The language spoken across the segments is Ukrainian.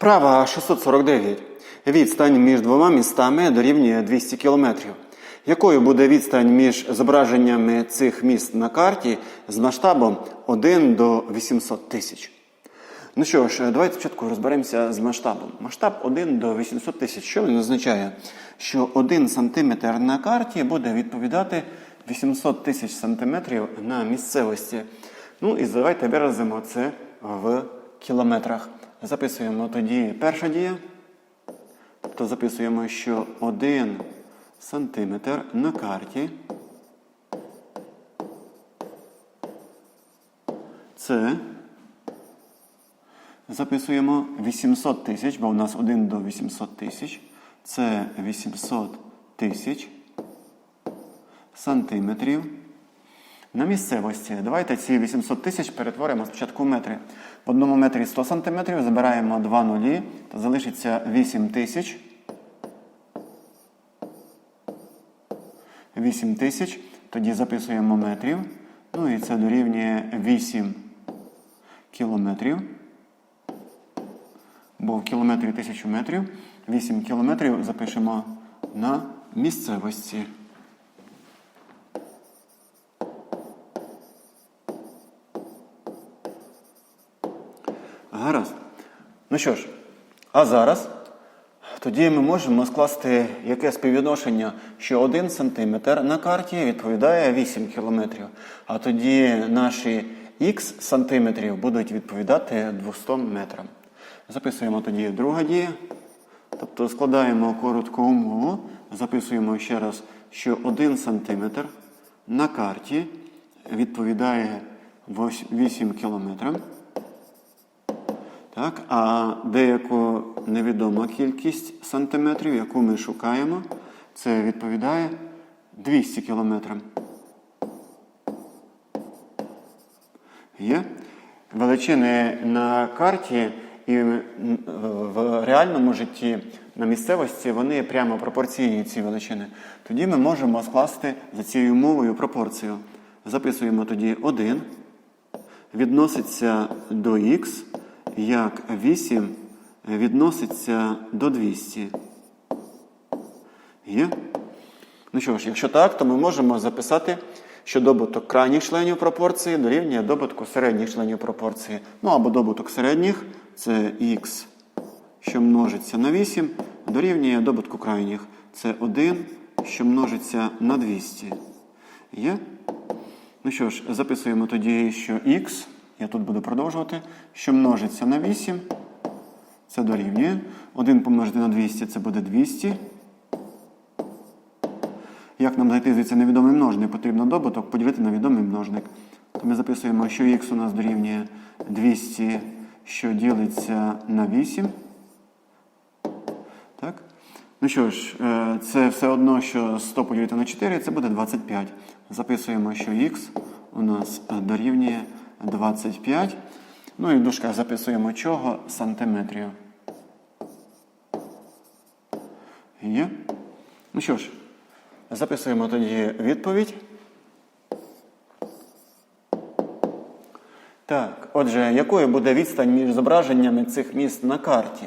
Вправа 649. Відстань між двома містами дорівнює 200 км. Якою буде відстань між зображеннями цих міст на карті з масштабом 1 до 800 тисяч? Ну що ж, давайте спочатку розберемося з масштабом. Масштаб 1 до 800 тисяч. Що він означає? Що 1 сантиметр на карті буде відповідати 800 тисяч сантиметрів на місцевості. Ну і давайте виразимо це в кілометрах. Записуємо тоді перша дія. Тобто записуємо, що 1 сантиметр на карті це записуємо 800 тисяч, бо у нас 1 до 800 тисяч. Це 800 тисяч сантиметрів. На місцевості. Давайте ці 800 тисяч перетворимо спочатку в метри. В одному метрі 100 сантиметрів, забираємо 2 нулі, то залишиться 8 тисяч. 8 тисяч. Тоді записуємо метрів. Ну і це дорівнює 8 кілометрів. Бо в кілометрі 1000 метрів. 8 кілометрів запишемо на місцевості. Гаразд. Ну що ж, а зараз тоді ми можемо скласти яке співвідношення, що 1 см на карті відповідає 8 км, а тоді наші х сантиметрів будуть відповідати 200 метрам. Записуємо тоді друга дія. Тобто складаємо коротку умову, записуємо ще раз, що 1 см на карті відповідає 8 кілометрам. Так, а деяку невідому кількість сантиметрів, яку ми шукаємо, це відповідає 200 кілометрам. Є? Величини на карті і в реальному житті на місцевості вони прямо пропорційні ці величини. Тоді ми можемо скласти за цією умовою пропорцію. Записуємо тоді 1, відноситься до х як 8 відноситься до 200. Є? Ну що ж, якщо так, то ми можемо записати, що добуток крайніх членів пропорції дорівнює добутку середніх членів пропорції. Ну або добуток середніх це х, що множиться на 8, дорівнює добутку крайніх. Це 1, що множиться на 200. Є? Ну що ж, записуємо тоді, що х. Я тут буду продовжувати. Що множиться на 8, це дорівнює. 1 помножити на 200 це буде 200. Як нам знайти звідси невідомий множник? Потрібно добуток поділити на відомий множник. То ми записуємо, що х у нас дорівнює 200, що ділиться на 8. Так? Ну що ж, це все одно, що 100 поділити на 4, це буде 25. Записуємо, що х у нас дорівнює 25. Ну і в дужках записуємо чого? Сантиметрів. Є. Ну що ж, записуємо тоді відповідь. Так, отже, якою буде відстань між зображеннями цих міст на карті?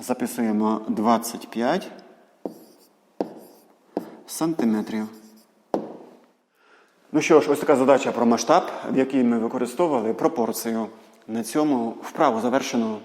Записуємо 25 сантиметрів. Ну що ж, ось така задача про масштаб, в якій ми використовували пропорцію. На цьому вправу завершено.